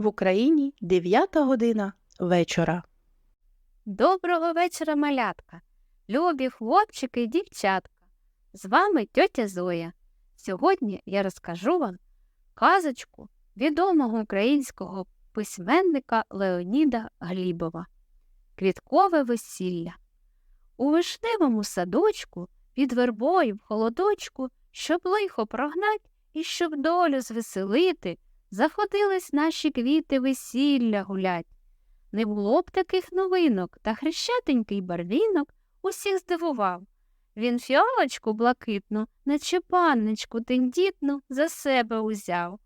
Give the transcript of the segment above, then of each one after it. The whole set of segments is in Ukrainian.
В Україні 9 година вечора. Доброго вечора, малятка, любі хлопчики і дівчатка. З вами тьотя Зоя. Сьогодні я розкажу вам казочку відомого українського письменника Леоніда Глібова Квіткове весілля. У вишневому садочку під вербою в холодочку, щоб лихо прогнать і щоб долю звеселити, заходились наші квіти весілля гулять. Не було б таких новинок, та хрещатенький барвінок усіх здивував. Він фіалочку блакитну, наче панночку тендітну, за себе узяв.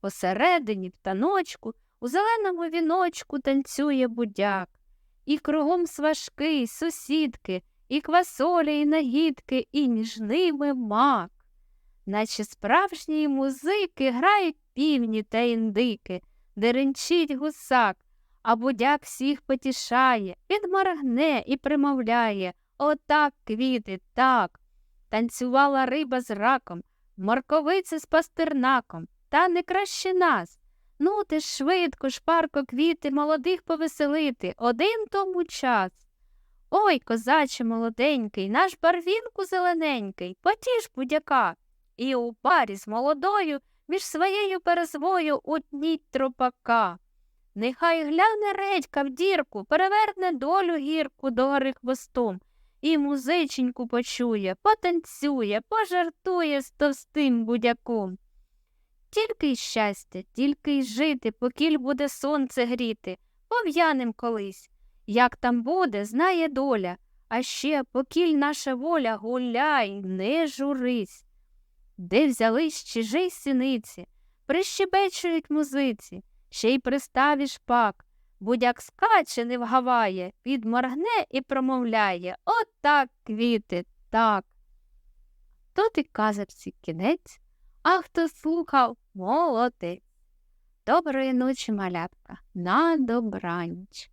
Посередині в таночку, у зеленому віночку танцює будяк. І кругом сважки, й сусідки, і квасолі, і нагідки, і між ними мак. Наче справжні музики грають півні та індики, деренчить гусак, а будяк всіх потішає, він моргне і примовляє Отак, квіти, так. Танцювала риба з раком, морковиця з пастернаком, та не краще нас. Ну, ти ж швидко, шпарко квіти молодих повеселити, один тому час. Ой, козаче молоденький, наш барвінку зелененький, потіж будяка. І у парі з молодою між своєю перезвою утніть тропака. Нехай гляне редька в дірку, переверне долю гірку до гори хвостом, і музиченьку почує, потанцює, пожартує з товстим будяком. Тільки й щастя, тільки й жити, покіль буде сонце гріти, пов'янем колись. Як там буде, знає доля, а ще покіль наша воля гуляй, не журись. Де взялись чижі синиці, прищебечують музиці, ще й приставі шпак. Будяк скаче, не вгаває, підморгне і промовляє Отак, квіти, так. Тут і казарці кінець, а хто слухав молодець. Доброї ночі, малятка, на добраніч.